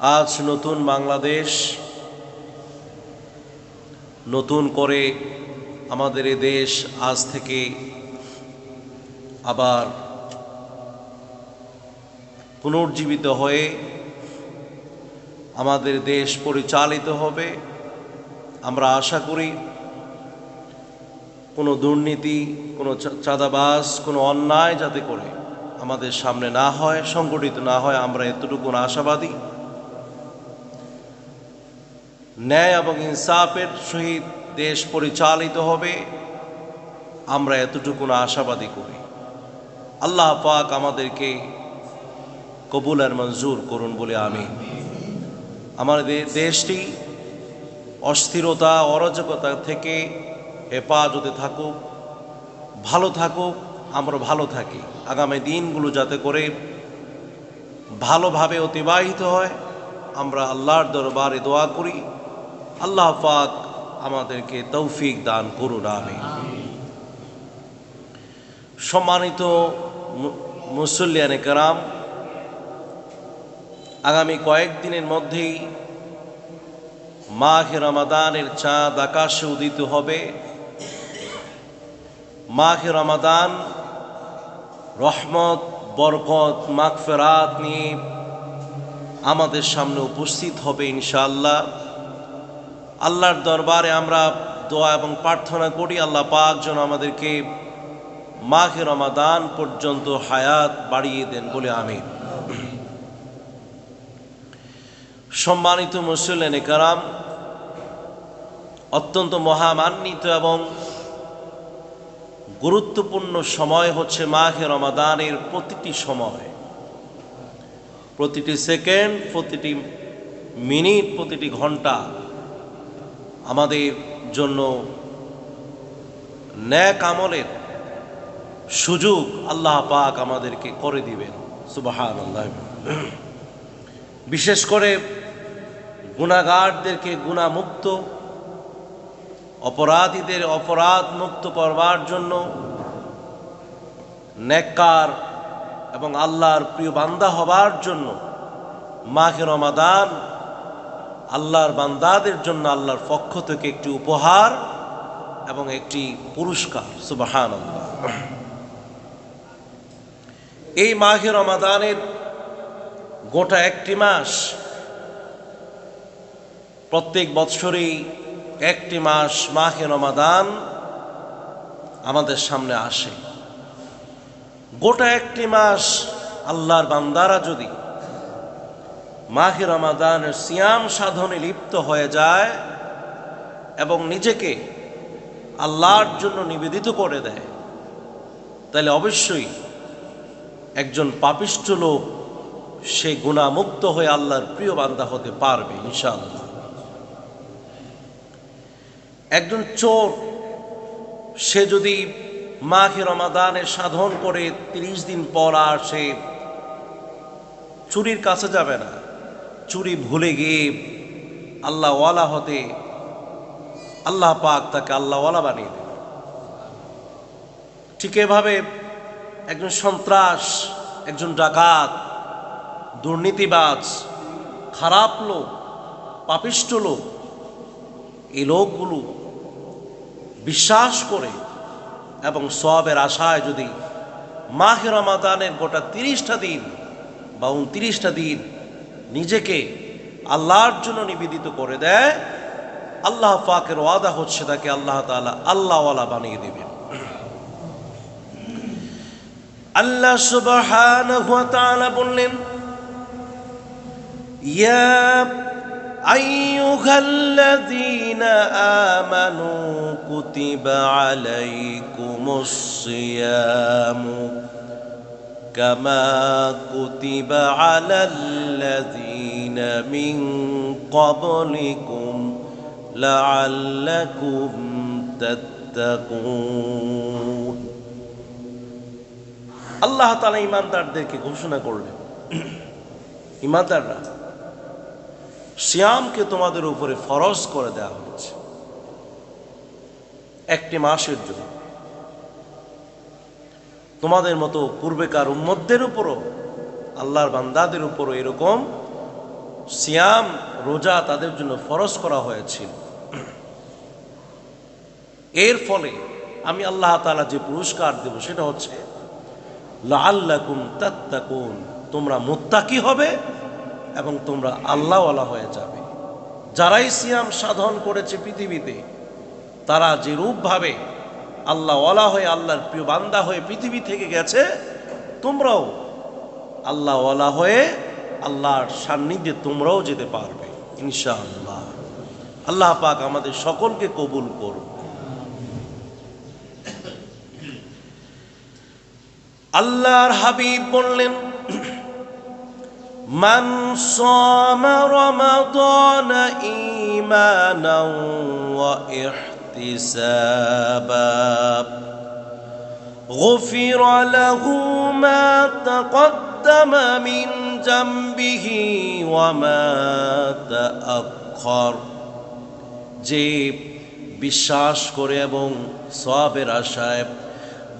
আজ নতুন বাংলাদেশ, নতুন করে আমাদের এ দেশ আজ থেকে আবার পুনর্জীবিত হয়ে আমাদের দেশ পরিচালিত হবে। আমরা আশা করি কোনো দুর্নীতি, কোনো চা- চাঁদাবাজ, কোনো অন্যায় যাতে করে আমাদের সামনে না হয়, সংগঠিত না হয়, আমরা এতটুকু আশাবাদী। ন্যায় এবং ইনসাফের সহিত দেশ পরিচালিত হবে। আমরা এতটুকু আশাবাদী করি। আল্লাহ পাক আমাদেরকে কবুল আর মঞ্জুর করুন বলে আমি আমাদের দেশটি অস্থিরতা, অরাজকতা থেকে হেফাজতে থাকুক, ভালো থাকুক, আমরা ভালো থাকি। আগামী দিনগুলো যাতে করে ভালোভাবে অতিবাহিত হয়, আমরা আল্লাহর দরবারে দোয়া করি। আল্লাহ পাক আমাদেরকে তৌফিক দান করুন আমি সম্মানিত মুসল্লিয়ানে কারাম, আগামী কয়েকদিনের মধ্যেই মাঘে রমাদানের চাঁদ আকাশে উদিত হবে। মাঘে রমাদান রহমত, বরকত, মাগফেরাত নিয়ে আমাদের সামনে উপস্থিত হবে ইনশাআল্লাহ। আল্লাহর দরবারে আমরা দোয়া এবং প্রার্থনা করি, আল্লাহ পাক যেন আমাদেরকে মাঘে রমাদান পর্যন্ত হায়াত বাড়িয়ে দেন বলে আমি সম্মানিত মুসলিন কারাম, অত্যন্ত মহামান্বিত এবং গুরুত্বপূর্ণ সময় হচ্ছে মাঘে রমাদানের প্রতিটি সময়। প্রতিটি সেকেন্ড, প্রতিটি মিনিট, প্রতিটি ঘণ্টা। আমাদের জন্য ন্যাক আমলের সুযোগ আল্লাহ পাক আমাদেরকে করে দিবেন। সুবাহান আল্লাহ বিশেষ করে গুণাগারদেরকে গুণামুক্ত অপরাধীদের অপরাধ মুক্ত করবার জন্য নেককার এবং আল্লাহর প্রিয় বান্দা হবার জন্য মাঘে রমাদান আল্লাহর বান্দাদের জন্য আল্লাহর পক্ষ থেকে একটি উপহার এবং একটি পুরস্কার সুবাহান এই মাঘে রমাদানের গোটা একটি মাস, প্রত্যেক বৎসরেই একটি মাস মাঘে রমাদান আমাদের সামনে আসে। গোটা একটি মাস আল্লাহর বান্দারা যদি মাঘে রমাদানের সিয়াম সাধনে লিপ্ত হয়ে যায় এবং নিজেকে আল্লাহর জন্য নিবেদিত করে দেয়। তাহলে অবশ্যই একজন পাপিষ্ঠ লোক, সে গুণামুক্ত হয়ে আল্লাহর প্রিয় বান্দা হতে পারবে, ইনশাআল্লাহ। একজন চোর, সে যদি মাঘে রমাদানে সাধন করে তিরিশ দিন পর আর সে চুরির কাছে যাবে না। চুরি ভুলে গিয়ে আল্লাহওয়ালা হতে আল্লাহ পাক তাকে আল্লাহওয়ালা বানিয়ে দেবে ঠিক এভাবে একজন সন্ত্রাস, একজন ডাকাত, দুর্নীতিবাজ, খারাপ লোক, পাপিষ্ট লোক, এই লোকগুলো বিশ্বাস করে এবং সবের আশায় যদি মাহের রমাদানের গোটা তিরিশটা দিন বা উনত্রিশটা দিন নিজেকে আল্লাহর জন্য নিবেদিত করে দেয়। আল্লাহ পাকের ওয়াদা হচ্ছে তাকে আল্লাহ তালা আল্লাহওয়ালা বানিয়ে দেবেন। আল্লাহ তাআলা বললেন, ইয়া আইয়ুহাল্লাযীনা আমানু কুতিবা আলাইকুমুস সিয়ামু কামা কুতিবা আলাল্লাযীনা মিন ক্বাবলিকুম লাআল্লাকুম তাত্তাকুন আল্লাহ তালা ইমানদারদেরকে ঘোষণা করলেন ইমানদাররা শ্যামকে তোমাদের উপরে ফরজ করে দেওয়া হয়েছে। একটি মাসের জন্য। তোমাদের মতো পূর্বেকার উম্মতদের উপরও, আল্লাহর বান্দাদের উপরও এরকম সিয়াম, রোজা তাদের জন্য ফরজ করা হয়েছিল। এর ফলে আমি আল্লাহ তালা যে পুরস্কার দেব সেটা হচ্ছে লাল্লাকুম তাত্তাকুন, তোমরা মুত্তাকি হবে এবং তোমরা আল্লাহওয়ালা হয়ে যাবে। যারাই সিয়াম সাধন করেছে পৃথিবীতে, তারা যে রূপভাবে আল্লাহওয়ালা হয়ে আল্লাহর প্রিয় বান্দা হয়ে পৃথিবী থেকে গেছে তোমরাও আল্লাহওয়ালা হয়ে আল্লাহর সান্নিধ্যে তোমরাও যেতে পারবে ইনশাআল্লাহ আল্লাহ পাক আমাদের সকলকে কবুল করুন আল্লাহর হাবিব বললেন من صام رمضان إيمانا واحتسابا غفر له ما تقدم من ذنبه وما تأخر যে বিশ্বাস করে এবং সবের আশায়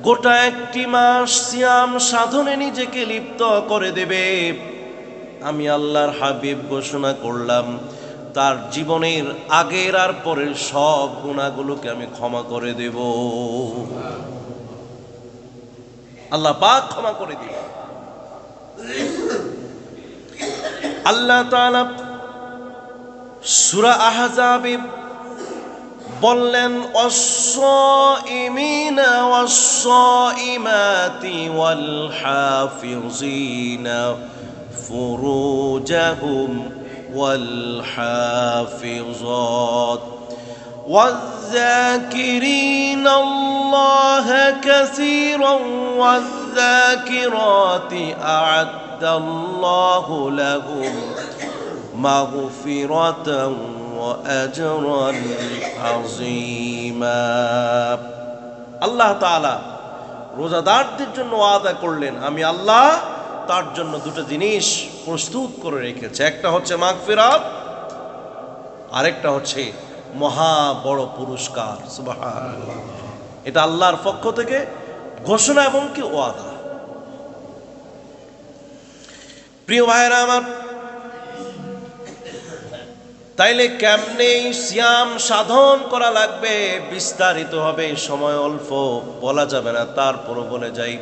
গোটা একটি মাস সিয়াম সাধনে নিজেকে লিপ্ত করে দেবে আমি আল্লাহর হাবিব ঘোষণা করলাম তার জীবনের আগের আর পরের সব গুণাগুলোকে আমি ক্ষমা করে দেব আল্লাহ পাক ক্ষমা করে দিব আল্লাহ তাআলা সূরা আহজাবে বললেন والصائمين والصائمات والحافظين فروجهم والحافظات والذاكرين الله كثيرا والذاكرات أعد الله لهم مغفرة وأجرا عظيما আল্লাহ তাআলা রোজাদারদের জন্য ওয়াদা করলেন আমি আল্লাহ তার জন্য দুটো জিনিস প্রস্তুত করে রেখেছে। একটা হচ্ছে মাগফিরাত, আরেকটা হচ্ছে মহা বড় পুরস্কার। এটা আল্লাহর পক্ষ থেকে ঘোষণা এবং কি ওয়াদা। প্রিয় ভাইরা আমার, তাইলে কেমনে সিয়াম সাধন করা লাগবে? বিস্তারিত হবে, সময় অল্প, বলা যাবে না, তারপরও বলে যাই।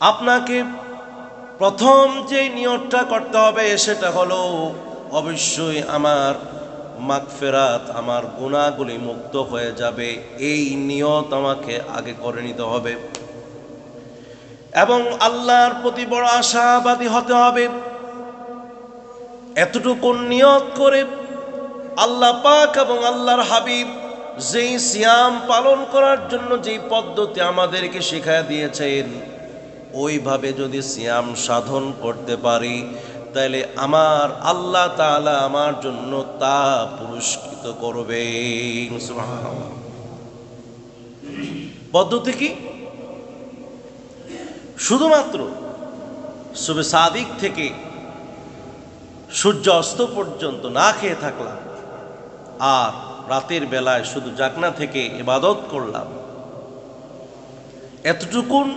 আপনাকে প্রথম যে নিয়তটা করতে হবে সেটা হলো অবশ্যই আমার মাগফেরাত, আমার গুণাগুলি মুক্ত হয়ে যাবে। এই নিয়ত আমাকে আগে করে নিতে হবে। এবং আল্লাহর প্রতি বড় আশাবাদী হতে হবে। এতটুকু নিয়ত করে আল্লাহ পাক এবং আল্লাহর হাবিব যেই সিয়াম পালন করার জন্য যেই পদ্ধতি আমাদেরকে শেখায় দিয়েছেন ওইভাবে যদি সিয়াম সাধন করতে পারি তাহলে আমার আল্লাহ তাআলা আমার জন্য তা পুরস্কৃত করবে। পদ্ধতি কি? শুধুমাত্র শুভে সাদিক থেকে সূর্য অস্ত পর্যন্ত না খেয়ে থাকলাম, আর রাতের বেলায় শুধু জাগনা থেকে ইবাদত করলাম। এতটুকুন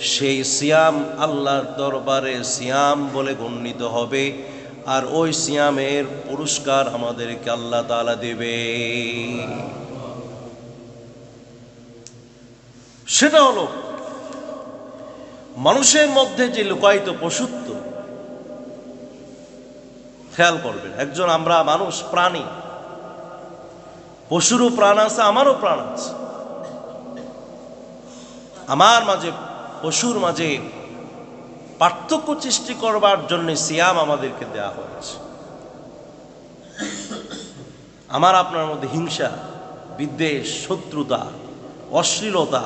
সেই সিয়াম আল্লাহর দরবারে সিয়াম বলে গণ্যিত হবে, আর ওই সিয়ামের পুরস্কার আমাদেরকে আল্লাহ তাআলা দেবে। সেটা হলো, মানুষের মধ্যে যে লুকায়িত পশুত্ব, খেয়াল করবেন, একজন আমরা মানুষ, প্রাণী, পশুরও প্রাণ আছে, আমারও প্রাণ আছে। আমার মাঝে পশুর মাঝে পার্থক্য সৃষ্টি করবার জন্য সিয়াম আমাদেরকে দেয়া হয়েছে। আমার আপনার মধ্যে হিংসা, বিদ্বেষ, শত্রুতা, অশ্লীলতা,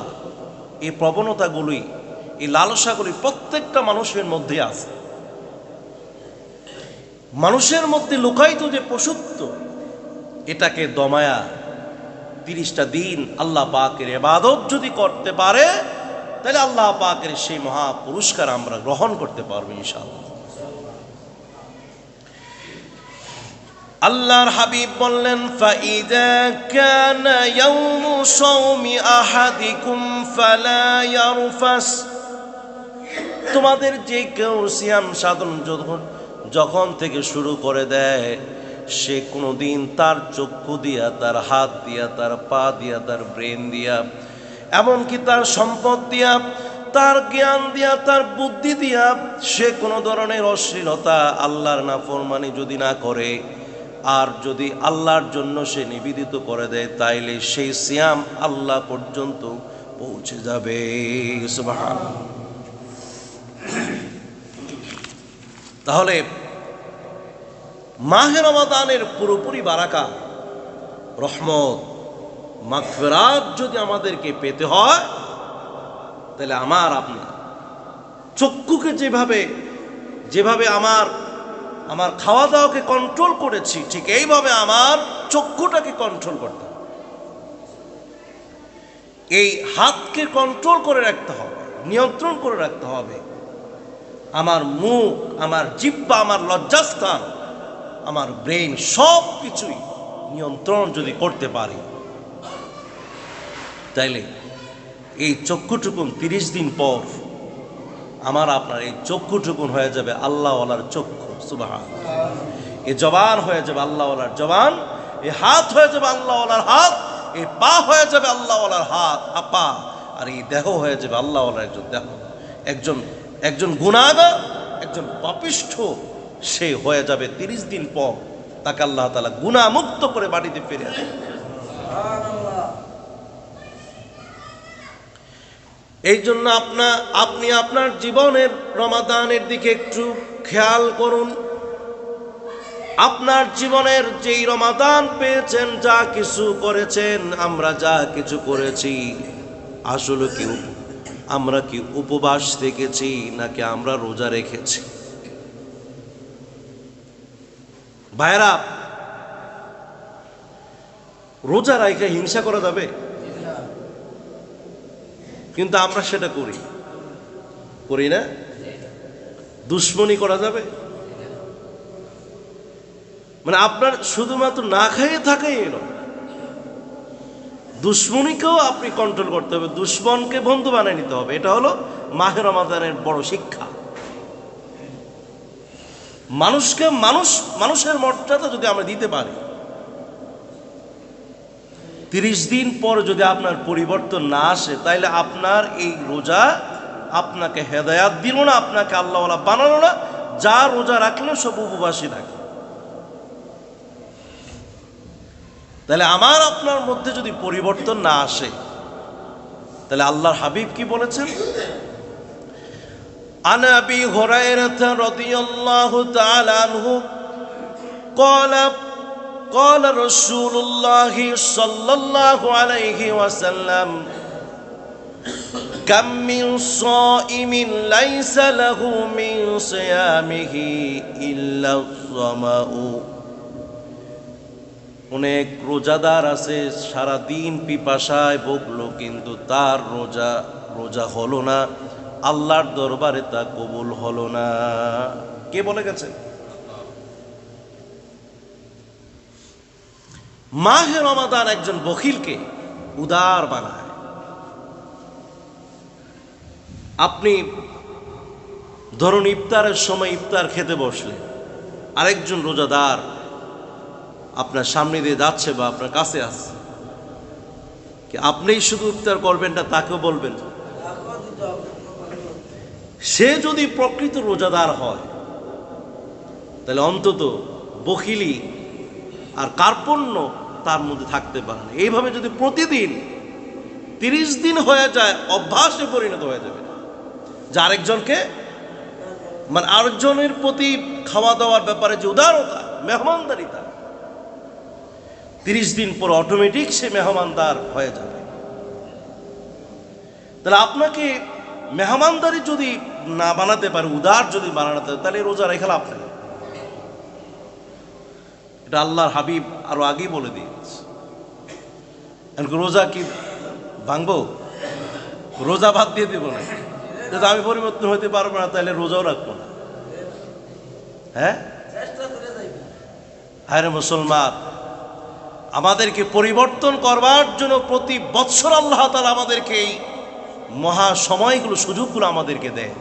এই প্রবণতাগুলি এই লালসাগুলি প্রত্যেকটা মানুষের মধ্যে আছে। মানুষের মধ্যে লুকায়িত যে পশুত্ব, এটাকে দমায়া, তিরিশটা দিন আল্লাহ পাকের এবাদত যদি করতে পারে তাহলে আল্লাহ পাকের সেই মহা পুরস্কার আমরা গ্রহণ করতে পারব ইনশাআল্লাহ। আল্লাহর হাবিব বললেন, ফাইদা তোমাদের যে কেউ সিয়াম সাধন যখন যখন থেকে শুরু করে দেয়, সে কোনো দিন তার চক্ষু দিয়া, তার হাত দিয়া, তার পা দিয়া, তার ব্রেন দিয়া এমনকি তার সম্পদ দিয়া, তার জ্ঞান দিয়া, তার বুদ্ধি দিয়া, সে কোনো ধরনের অশ্লীলতা আল্লাহর নাফরমানি যদি না করে, আর যদি আল্লাহর জন্য সে নিবেদিত করে দেয়, তাইলে সেই সিয়াম আল্লাহ পর্যন্ত পৌঁছে যাবে। তাহলে মাহের রমাদানের পুরোপুরি বারাকা, রহমত মাগফিরাত যদি আমাদেরকে পেতে হয়, তাহলে আমার আপনার চক্ষুকে যেভাবে যেভাবে আমার আমার খাওয়া দাওয়াকে কন্ট্রোল করেছি, ঠিক এইভাবে আমার চক্ষুটাকে কন্ট্রোল করতে হবে। এই হাতকে কন্ট্রোল করে রাখতে হবে, নিয়ন্ত্রণ করে রাখতে হবে। আমার মুখ, আমার জিব্বা, আমার লজ্জাস্থান, আমার ব্রেন সব কিছুই নিয়ন্ত্রণ যদি করতে পারি তাইলে এই চক্ষুটুকুন তিরিশ দিন পর আমার আপনার এই চক্ষুটুকুন হয়ে যাবে আল্লাহওয়ালার চক্ষু সুবাহ এই জবান হয়ে যাবে আল্লাহওয়ালার জবান এই হাত হয়ে যাবে আল্লাহওয়ালার হাত এই পা হয়ে যাবে আল্লাহওয়ালার হাত, আপা। আর এই দেহ হয়ে যাবে আল্লাহওয়ালার একজন দেহ। একজন একজন গুণাগার, একজন পাপিষ্ঠ, সে হয়ে যাবে তিরিশ দিন পর তাকে আল্লাহ তালা গুণামুক্ত করে বাড়িতে ফিরে আসবে। এই জন্য আপনা, আপনি আপনার জীবনের রমাদানের দিকে একটু খেয়াল করুন। আপনার জীবনের যেই রমাদান পেয়েছেন, যা কিছু করেছেন, আমরা যা কিছু করেছি, আসলে কি আমরা কি উপবাস থেকেছি, নাকি আমরা রোজা রেখেছি? ভাইরা রোজা রাইখে হিংসা করা যাবে? কিন্তু আমরা সেটা করি। করি না? দুশ্মনী করা যাবে? মানে আপনার শুধুমাত্র না খাইয়ে থাকাই এলো। দুশ্মনীকেও আপনি কন্ট্রোল করতে হবে, দুশ্মনকে বন্ধু বানিয়ে নিতে হবে। এটা হলো মাহের রমাদানের বড় শিক্ষা। মানুষকে মানুষ, মানুষের মর্যাদা যদি আমরা দিতে পারি তিরিশ দিন পর যদি আপনার পরিবর্তন না আসে তাইলে আপনার এই রোজা আপনাকে হেদায়াত দিল না আপনাকে আল্লাহওয়ালা বানালো না যা রোজা রাখলে সব উপবাসী রাখে তাহলে আমার আপনার মধ্যে যদি পরিবর্তন না আসে তাহলে আল্লাহর হাবিব কি বলেছেন عن ابي هريره رضي الله تعالى عنه قال قال رسول الله صلى الله عليه وسلم كم من صائم ليس له من صيامه الا الظمأ অনেক রোজাদার আছে সারা দিন পিপাসায় ভুগলো কিন্তু তার রোজা রোজা হলো না আল্লাহর দরবারে তা কবুল হলো না কে বলে গেছে মাহে রমাদান একজন বখিলকে উদার বানায়। আপনি ধরুন ইফতারের সময় ইফতার খেতে বসলেন, আরেকজন রোজাদার আপনার সামনে দিয়ে যাচ্ছে বা আপনার কাছে আসছে। কি আপনিই শুধু ইফতার করবেন না, তাকেও বলবেন? সে যদি প্রকৃত রোজাদার হয়, তাহলে অন্তত বখিলি আর কার্পণ্য তার মধ্যে থাকতে পারে না। এইভাবে যদি প্রতিদিন তিরিশ দিন হয়ে যায়, অভ্যাসে পরিণত হয়ে যাবে। যে আরেকজনকে মানে আরেকজনের প্রতি খাওয়া দাওয়ার ব্যাপারে যে উদারতা, মেহমানদারিতা, তিরিশ দিন পর অটোমেটিক সে মেহমানদার হয়ে যাবে। তাহলে আপনাকে মেহমানদারি যদি না বানাতে পারে, উদার যদি বানাতে তাহলে রোজা রেখে লাভ নেই। এটা আল্লাহর হাবিব আরও আগেই বলে দিয়েছে। রোজা কি ভাঙবো? রোজা ভাত দিয়ে দেবো না। যদি আমি পরিবর্তন হতে পারব না তাহলে রোজাও রাখব না। হ্যাঁ? হ্যাঁ মুসলমান, আমাদেরকে পরিবর্তন করবার জন্য প্রতি বৎসর আল্লাহ তালা আমাদেরকে এই মহা সময়গুলো, সুযোগগুলো আমাদেরকে দেয়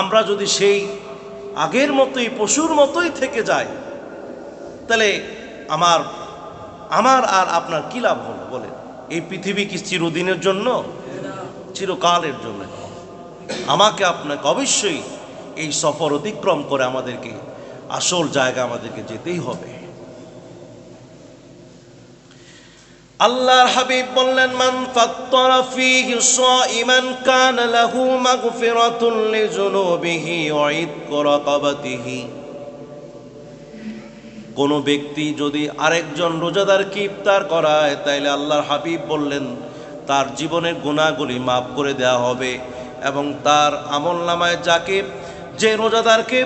আমরা যদি সেই আগের মতোই, পশুর মতোই থেকে যাই তাহলে আমার আমার আর আপনার কি লাভ হলো বলেন? এই পৃথিবী কি চিরদিনের জন্য? চিরকালের জন্য। আমাকে আপনাকে অবশ্যই এই সফর অতিক্রম করে আমাদেরকে, আসল জায়গা আমাদেরকে যেতেই হবে। আল্লাহর হাবিব বললেন, মান ফাত্তারা ফীহি সাইমান কানা লাহু মাগফিরাতুন লিযুনুবিহি ওয়া ইতকু রাকাবাতিহি। কোন ব্যক্তি যদি আরেকজন রোজাদারকে ইফতার করায়, তাইলে আল্লাহর হাবিব বললেন, তার জীবনের গুণাগুলি মাফ করে দেওয়া হবে এবং তার আমল নামায় যাকে, যে রোজাদারকে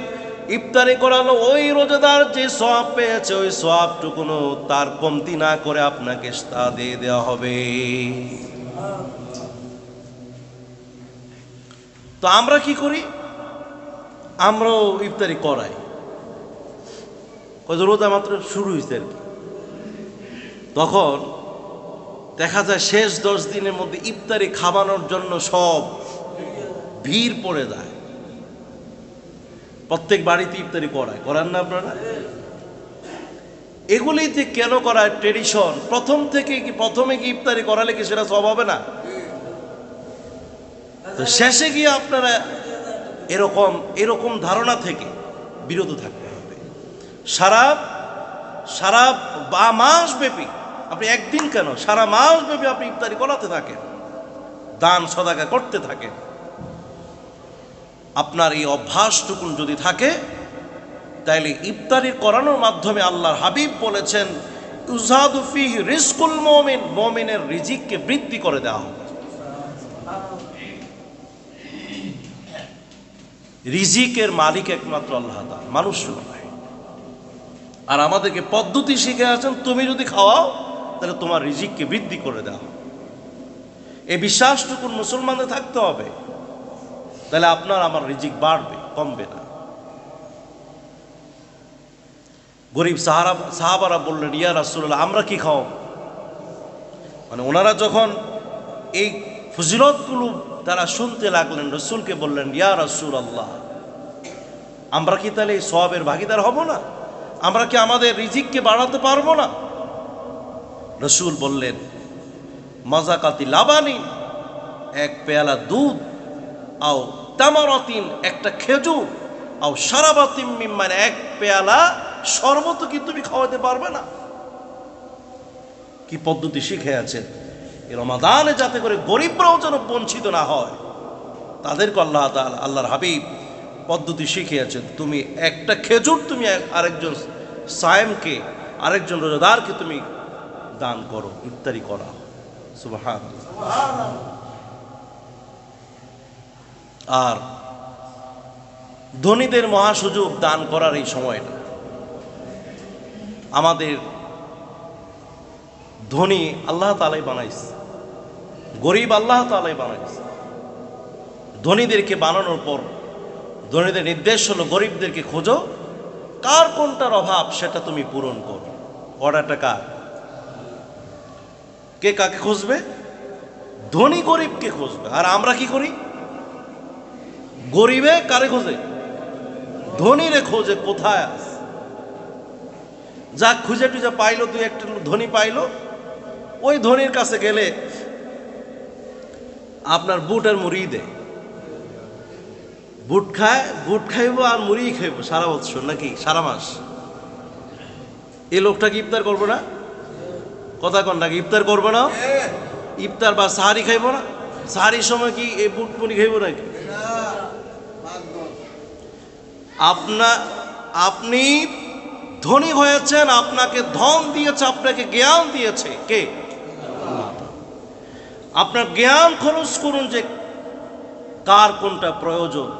ইফতারি করালো, ওই রোজাদার যে সব পেয়েছে, ওই সবটুকুনো তার কমতি না করে আপনাকে তা দিয়ে দেওয়া হবে। তো আমরা কি করি? আমরাও ইফতারি করাই। হয়তো রোজা মাত্র শুরু হয়েছে আর কি। তখন দেখা যায় শেষ দশ দিনের মধ্যে ইফতারি খাওয়ানোর জন্য সব ভিড় পড়ে যায়। প্রত্যেক বাড়িতে ইফতারি করায়। করান না আপনারা? এগুলি যে কেন করায় ট্রেডিশন প্রথম থেকে কি, প্রথমে কি ইফতারি করালে কি সেটা সব হবে না? তো শেষে গিয়ে আপনারা এরকম এরকম ধারণা থেকে বিরত হবে সারা সারা বা মাস ব্যাপী। আপনি একদিন কেন? সারা মাস ব্যাপী আপনি ইফতারি করাতে থাকেন, দান সদাকা করতে থাকেন। আপনার এই অভ্যাসটুকুন যদি থাকে, তাইলে ইফতারি করানোর মাধ্যমে আল্লাহর হাবিব বলেছেন উজাদুফি রিস্কুল মমিন মমিনের রিজিককে বৃদ্ধি করে দেওয়া হবে রিজিকের মালিক একমাত্র আল্লাহ মানুষ নয়। আর আমাদেরকে পদ্ধতি শিখে আছেন, তুমি যদি খাওয়াও, তাহলে তোমার রিজিককে বৃদ্ধি করে দেওয়া এই বিশ্বাসটুকুন মুসলমানদের থাকতে হবে। তাহলে আপনার আমার রিজিক বাড়বে, কমবে না। গরিব সাহারা সাহাবারা বললেন, ইয়া রাসুল্লাহ আমরা কি খাও মানে ওনারা যখন এই ফজিলতগুলো তারা শুনতে লাগলেন, রসুলকে বললেন, ইয়া রাসুল আল্লাহ আমরা কি তাহলে এই সবের ভাগিদার হব না? আমরা কি আমাদের রিজিককে বাড়াতে পারব না? রসুল বললেন, মজাকাতি লাবানি, এক পেয়ালা দুধ, আও তামারতিন একটা খেজুর, আও সারাবাতিম মানে এক পেয়ালা শরবত কি তুমি খাওয়াতে পারবে না? কি পদ্ধতি শিখে আছেন? এই রমাদানে যাতে করে গরিবরাও যেন বঞ্চিত না হয়, তাদেরকে আল্লাহ আল্লাহর হাবিব পদ্ধতি শিখিয়েছেন। তুমি একটা খেজুর তুমি আরেকজন সায়েমকে, আরেকজন রোজাদারকে তুমি দান করো, ইফতারি করা। সুবহান আর ধনীদের মহাসুযোগ দান করার এই সময়টা। আমাদের ধনী আল্লাহ তালাই বানাইছে। গরিব আল্লাহ তালাই বানাইছে। ধনীদেরকে বানানোর পর ধনীদের নির্দেশ হলো গরিবদেরকে খোঁজো। কার কোনটার অভাব সেটা তুমি পূরণ করো। অর্ডারটা কার? কে কাকে খুঁজবে? ধনী গরিবকে খুঁজবে। আর আমরা কি করি? গরিবে কারে খোঁজে? ধনীরে খোঁজে কোথায় আছে? যা খুঁজে টুজে পাইলো, দুই একটা ধনী পাইলো। ওই ধনীর কাছে গেলে আপনার বুট আর মুড়ি দেয়। বুট খায়, বুট খাইব আর মুড়ি খাইব সারা বছর নাকি? সারা মাস। এই লোকটা কি ইফতার করব না? কথা কন নাকি? ইফতার করব না? ইফতার বা সাহারি খাইব না? সাহারির সময় কি এই বুট মুড়ি খাইব নাকি? আপনা, আপনি ধনী হয়েছেন, আপনাকে ধন দিয়েছে, আপনাকে জ্ঞান দিয়েছে। কে? আপনার জ্ঞান খরচ করুন যে কার কোনটা প্রয়োজন।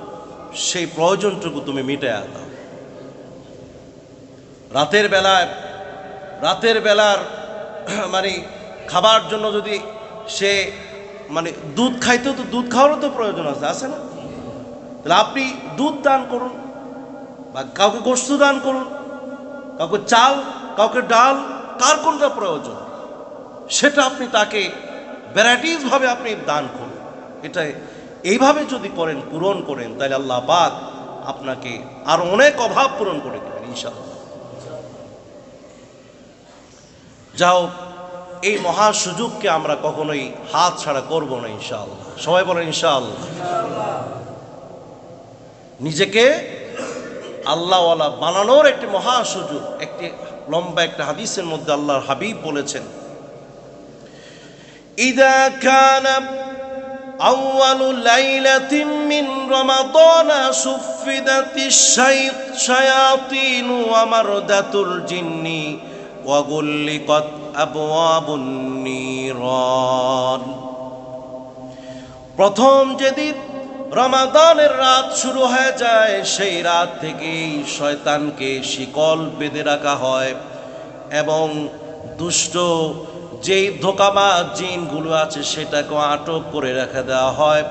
সেই প্রয়োজনটুকু তুমি মিটায় দাও। রাতের বেলায়, রাতের বেলার মানে খাবার জন্য যদি সে মানে দুধ খাইতেও তো দুধ খাওয়ারও তো প্রয়োজন আছে আছে না? তাহলে আপনি দুধ দান করুন বা কাউকে গোস্ত দান করুন, কাউকে চাল, কাউকে ডাল, কার কোনটা প্রয়োজন, সেটা আপনি তাকে ভ্যারাইটিসভাবে আপনি দান করুন। এটা এইভাবে যদি করেন, পূরণ করেন, তাহলে আল্লাহ পাক আপনাকে আর অনেক অভাব পূরণ করে দেবেন, ইনশাআল্লাহ। যাও, এই মহা সুযোগকে আমরা কখনোই হাত ছাড়া করব না, ইনশাআল্লাহ। সবাই বলেন, ইনশাআল্লাহ। নিজেকে আল্লাহওয়ালা বানানোর একটি মহা সুযোগ, একটি লম্বা একটা হাদিসের মধ্যে আল্লাহর হাবিব বলেছেন, ইদা কানা أول ليلة من رمضان سفدت الشياطين ومردة الجن وغلقت أبواب النيران প্রথম যেদিন রমাদানের রাত শুরু হয়ে যায় সেই রাত থেকেই শয়তানকে শিকল বেঁধে রাখা হয় এবং দুষ্ট যেই ধোকাবাজ জিনগুলো আছে সেটাকে আটক করে রেখে দেওয়া হয়।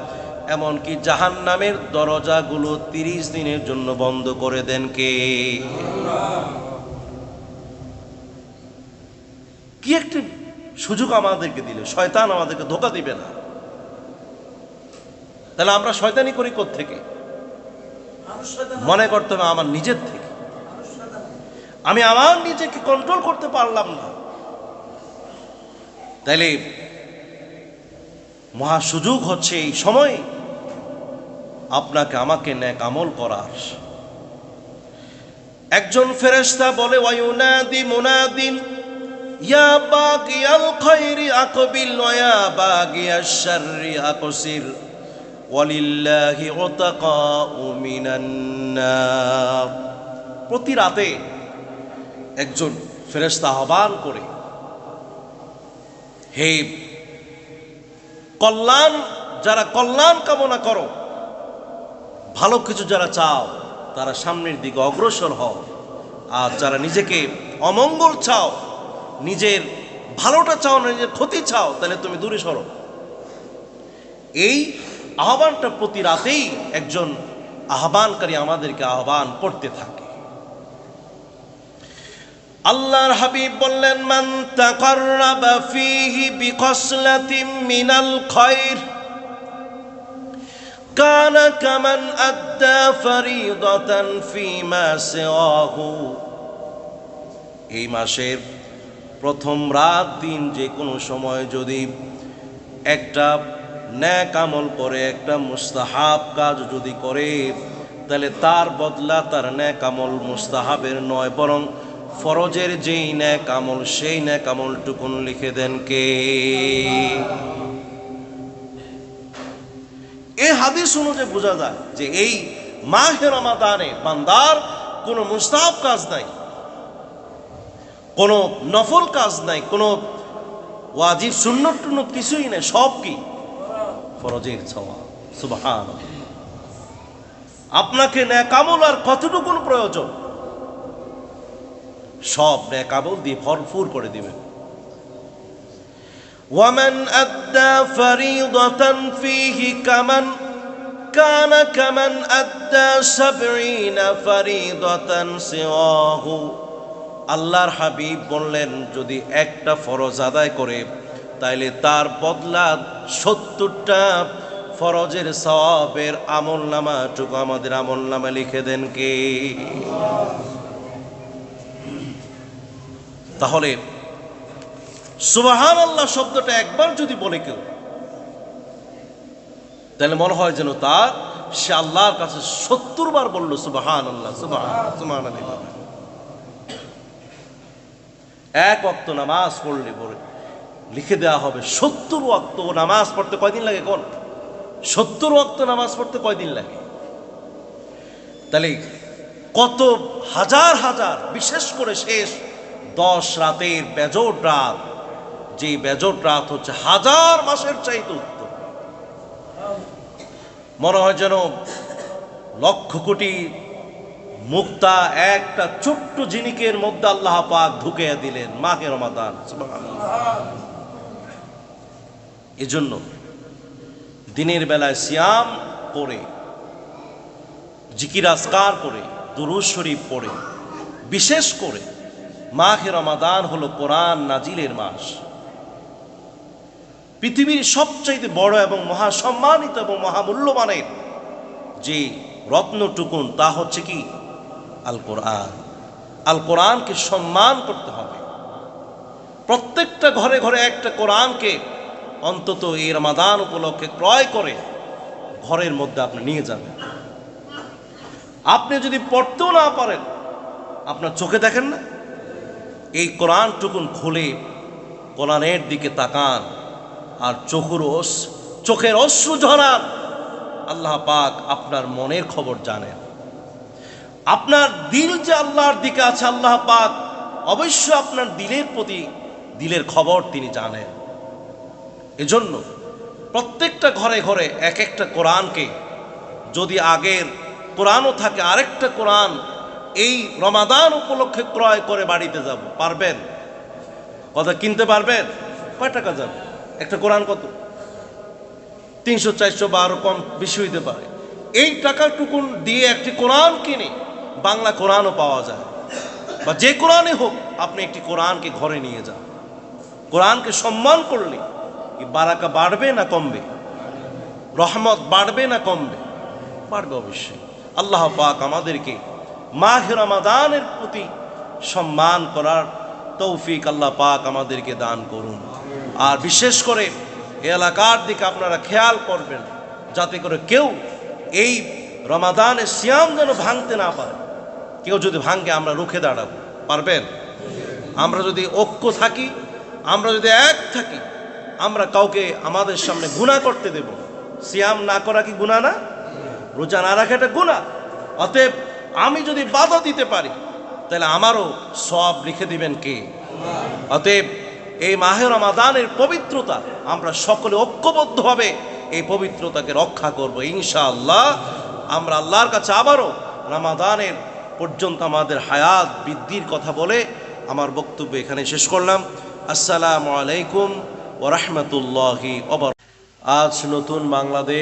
এমনকি জাহান নামের দরজাগুলো তিরিশ দিনের জন্য বন্ধ করে দেন কে? কি একটি সুযোগ আমাদেরকে দিলে? শয়তান আমাদেরকে ধোকা দিবে না। তাহলে আমরা শয়তানি করি থেকে মনে করতে হবে আমার নিজের থেকে। আমি আমার নিজেকে কন্ট্রোল করতে পারলাম না। তাইলে মহা সুযোগ হচ্ছে এই সময় আপনাকে আমাকে ন্যাক আমল করার। একজন ফেরেশতা বলে, ওয়ায়ুনাদি মুনাদিন, ইয়া বাগিয়াল খায়রি আকবিল ওয়া ইয়া বাগিয়াশ শাররি আকসির ওয়ালিল্লাহি উতাকাউ মিনান প্রতি রাতে একজন ফেরেশতা আহ্বান করে হে কল্যাণ, যারা কল্যাণ কামনা করো, ভালো কিছু যারা চাও, তারা সামনের দিকে অগ্রসর হও। আর যারা নিজেকে অমঙ্গল চাও, নিজের ভালোটা চাও না নিজের ক্ষতি চাও, তাহলে তুমি দূরে সরো। এই আহ্বানটা প্রতি রাতেই একজন আহ্বানকারী আমাদেরকে আহ্বান করতে থাকে। আল্লাহর হাবিব বললেন, মান তাকাররাবা ফীহি বিকসলাতিন মিনাল খায়র কানা কামান আদ্দা ফরিদাতান ফীমা সিওয়াহু। এই মাসের প্রথম রাত দিন যে কোনো সময় যদি একটা ন্যাক আমল করে, একটা মুস্তাহাব কাজ যদি করে, তাহলে তার বদলা তার ন্যাক আমল মুস্তাহাবের নয়, বরং ফরজের যেই ন্যাক আমল, সেই ন্যাক আমলটুকুন লিখে দেন কে? এই হাদিস অনুযায়ী বোঝা যায় যে এই মাহে রমাদানে বান্দার কোনো মুস্তাহাব কাজ নাই, কোনো নফল কাজ নাই, কোনো ওয়াজিব সুন্নত টুন্নত কিছুই নেই, সব কি? ফরজের ছোঁয়া সুবহান আপনাকে ন্যাকামল আর কতটুকুন প্রয়োজন? সব নেকাবল দিয়ে ভরপুর করে দিবেন। ওয়ামান আদ্দা ফারিদাতান ফিহি কামান, কানা কামান আদ্দা ফারি দতান সিওয়াহু। আল্লাহর হাবিব বললেন, যদি একটা ফরজ আদায় করে, তাইলে তার বদলা সত্তরটা ফরজের সওয়াবের আমল নামাটুকু আমাদের আমল নামা লিখে দেন কে? তাহলে সুবাহান আল্লাহ শব্দটা একবার যদি বলে কেউ, তাহলে মনে হয় যেন তার, সে আল্লাহর কাছে সত্তর বার বলল সুবাহান আল্লাহ সুবাহান এক অক্ত নামাজ পড়লে পরে লিখে দেওয়া হবে সত্তর অক্ত নামাজ পড়তে কয়দিন লাগে কোন? সত্তর অক্ত নামাজ পড়তে কয়দিন লাগে? তাহলে কত হাজার হাজার, বিশেষ করে শেষ দশ রাতের বেজোট রাত যে বেজোট রাত হচ্ছে হাজার মাসের চাইতে উত্তম। মনে হয় যেন লক্ষ কোটি মুক্তা একটা ছোট্ট জিনিকের মধ্যে আল্লাহ পাক ঢুকে দিলেন মাহে রমাদান এজন্য দিনের বেলায় সিয়াম করে জিকির আসকার করে দুরুজ শরীফ পড়ে, বিশেষ করে মাহে রমাদান হলো কোরআন নাজিলের মাস। পৃথিবীর সবচাইতে বড় এবং মহাসম্মানিত এবং মহামূল্যমানের যে রত্নটুকুন, তা হচ্ছে কি? আল কোরআন আল কোরআনকে সম্মান করতে হবে। প্রত্যেকটা ঘরে ঘরে একটা কোরআনকে অন্তত এই রমাদান উপলক্ষে ক্রয় করে ঘরের মধ্যে আপনি নিয়ে যাবেন। আপনি যদি পড়তেও না পারেন, আপনার চোখে দেখেন না। এই কোরআনটুকুন খুলে কোরআনের দিকে তাকান, আর চোখের ওস, চোখের অশ্রু ঝরান। আল্লাহ পাক আপনার মনের খবর জানেন। আপনার দিল যে আল্লাহর দিকে আছে, আল্লাহ পাক অবশ্য আপনার দিলের প্রতি দিলের খবর তিনি জানেন। এজন্য প্রত্যেকটা ঘরে ঘরে এক একটা কোরআনকে যদি আগের কোরআনও থাকে, আরেকটা কোরআন এই রমাদান উপলক্ষে ক্রয় করে বাড়িতে যাব। পারবেন? কথা কিনতে পারবেন? কয় টাকা যাবে? একটা কোরআন কত? তিনশো, চারশো বা আরও কম বেশি হইতে পারে। এই টাকাটুকুন দিয়ে একটি কোরআন কিনে বাংলা কোরআনও পাওয়া যায়। বা যে কোরআনে হোক, আপনি একটি কোরআনকে ঘরে নিয়ে যান। কোরআনকে সম্মান করলে বারাকা বাড়বে না কমবে? রহমত বাড়বে না কমবে? বাড়বে অবশ্যই। আল্লাহ পাক আমাদেরকে মাহে রমাদানের প্রতি সম্মান করার তৌফিক আল্লাহ পাক আমাদেরকে দান করুন। আর বিশেষ করে এলাকার দিকে আপনারা খেয়াল করবেন, যাতে করে কেউ এই রমাদানের সিয়াম যেন ভাঙতে না পারে। কেউ যদি ভাঙে, আমরা রুখে দাঁড়াবো। পারবেন? আমরা যদি ঐক্য থাকি, আমরা যদি এক থাকি, আমরা কাউকে আমাদের সামনে গুণা করতে দেব। সিয়াম না করা কি গুণা না? রোজা না রাখা এটা গুণা অতএব আমি যদি বাধা দিতে পারি, তাহলে আমারও সব লিখে দিবেন কে? অতএব এই মাহের রমাদানের পবিত্রতা আমরা সকলে ঐক্যবদ্ধভাবে এই পবিত্রতাকে রক্ষা করব, ইনশাআল্লাহ। আমরা আল্লাহর কাছে আবারও রামাদানের পর্যন্ত আমাদের হায়াত বৃদ্ধির কথা বলে আমার বক্তব্য এখানে শেষ করলাম। আসসালামু আলাইকুম ওরহমতুল্লাহি আজ নতুন বাংলাদেশ